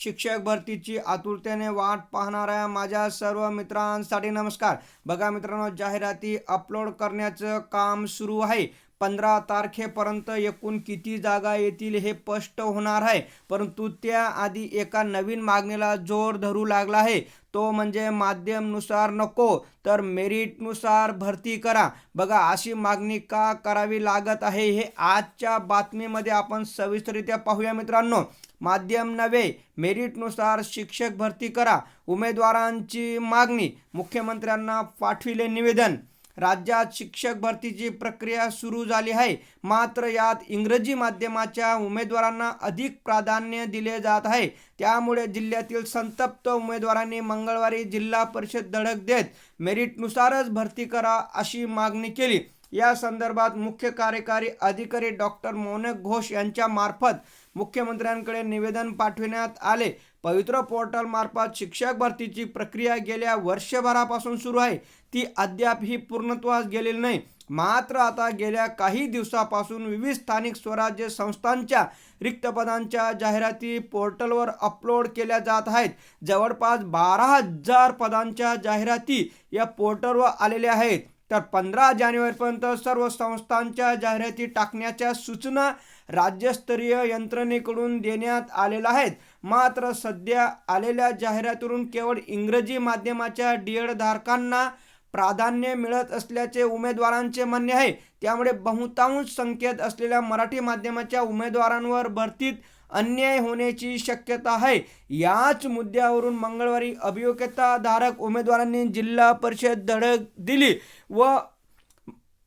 शिक्षक भरतीची आतुरतेने वाट पाहणाऱ्या माझ्या सर्व मित्रांसाठी नमस्कार. बघा मित्रांनो जाहिराती अपलोड करण्याचं काम सुरू आहे. पंधरा तारखेपर्यंत एकूण किती जागा येतील हे स्पष्ट होणार आहे. परंतु त्याआधी एका नवीन मागणीला जोर धरू लागला आहे. तो म्हणजे माध्यमनुसार नको तर मेरिटनुसार भरती करा. बघा अशी मागणी का करावी लागत आहे हे आजच्या बातमीमध्ये आपण सविस्तरित्या पाहूया मित्रांनो. माध्यम नव्हे मेरिटनुसार शिक्षक भरती करा. उमेदवारांची मागणी मुख्यमंत्र्यांना पाठविले निवेदन. राज्यात शिक्षक भरतीची प्रक्रिया सुरू झाली आहे. मात्र यात इंग्रजी माध्यमाच्या उमेदवारांना अधिक प्राधान्य दिले जात आहे. त्यामुळे जिल्ह्यातील संतप्त उमेदवारांनी मंगळवारी जिल्हा परिषद धडक देत मेरिटनुसारच भरती करा अशी मागणी केली. या संदर्भात मुख्य कार्यकारी अधिकारी डॉक्टर मोनक घोष यांच्या मार्फत मुख्यमंत्र्यांकडे निवेदन पाठविण्यात आले. पवित्र पोर्टल मार्फत शिक्षक भरतीची प्रक्रिया गेल्या वर्षभरापासून सुरू आहे. ती अद्याप ही पूर्णत्वास गेलेली नाही. मात्र आता गेल्या काही दिवसापासून विविध स्थानिक स्वराज्य संस्थांच्या रिक्तपदांच्या जाहिराती पोर्टलवर अपलोड केल्या जात आहेत. जवळपास बारा हजार पदांच्या जाहिराती या पोर्टलवर आलेल्या आहेत. तर पंधरा जानेवारीपर्यंत सर्व संस्थांच्या जाहिराती टाकण्याच्या सूचना राज्यस्तरीय यंत्रणेकडून देण्यात आलेल्या आहेत. मात्र सध्या आलेल्या जाहिरातीवरून केवळ इंग्रजी माध्यमाच्या डी एड धारकांना प्राधान्य मिळत असल्याचे उमेदवारांचे म्हणणे आहे. त्यामुळे बहुतांश संख्येत असलेल्या मराठी माध्यमाच्या उमेदवारांवर भरतीत अन्याय होण्याची शक्यता आहे. याच मुद्द्यावरून मंगळवारी अभियोग्यताधारक उमेदवारांनी जिल्हा परिषद धडक दिली व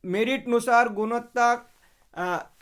मेरिटनुसार गुणवत्ता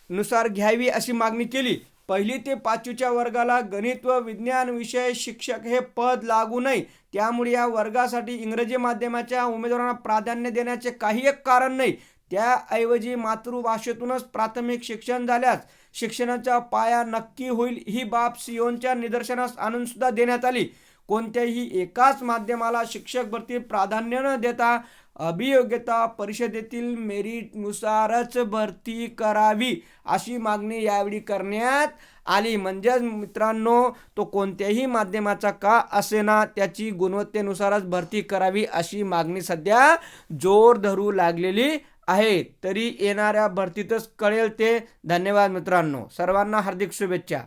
नुसार घ्यावी अशी मागणी केली. पहिली ते पाचवीच्या वर्गाला गणित व विज्ञान विषय शिक्षक हे पद लागू नये. त्यामुळे या वर्गासाठी इंग्रजी माध्यमाच्या उमेदवारांना प्राधान्य देण्याचे काही एक कारण नाही. त्याऐवजी मातृभाषेतूनच प्राथमिक शिक्षण झाल्यास शिक्षणाचा पाया नक्की होईल ही बाब सिओनच्या निदर्शनास आणून सुद्धा देण्यात आली. कोणत्याही एकाच माध्यमाला शिक्षक भरती प्राधान्य न देता अभियोग्यता परिषदेतील मेरिटनुसारच भरती करावी अशी मागणी यावेळी करण्यात आली. म्हणजेच मित्रांनो तो कोणत्याही माध्यमाचा का असेना त्याची गुणवत्तेनुसारच भरती करावी अशी मागणी सध्या जोर धरू लागलेली आहे. तरी येणाऱ्या भरतीतच कळेल ते. धन्यवाद मित्रांनो. सर्वांना हार्दिक शुभेच्छा.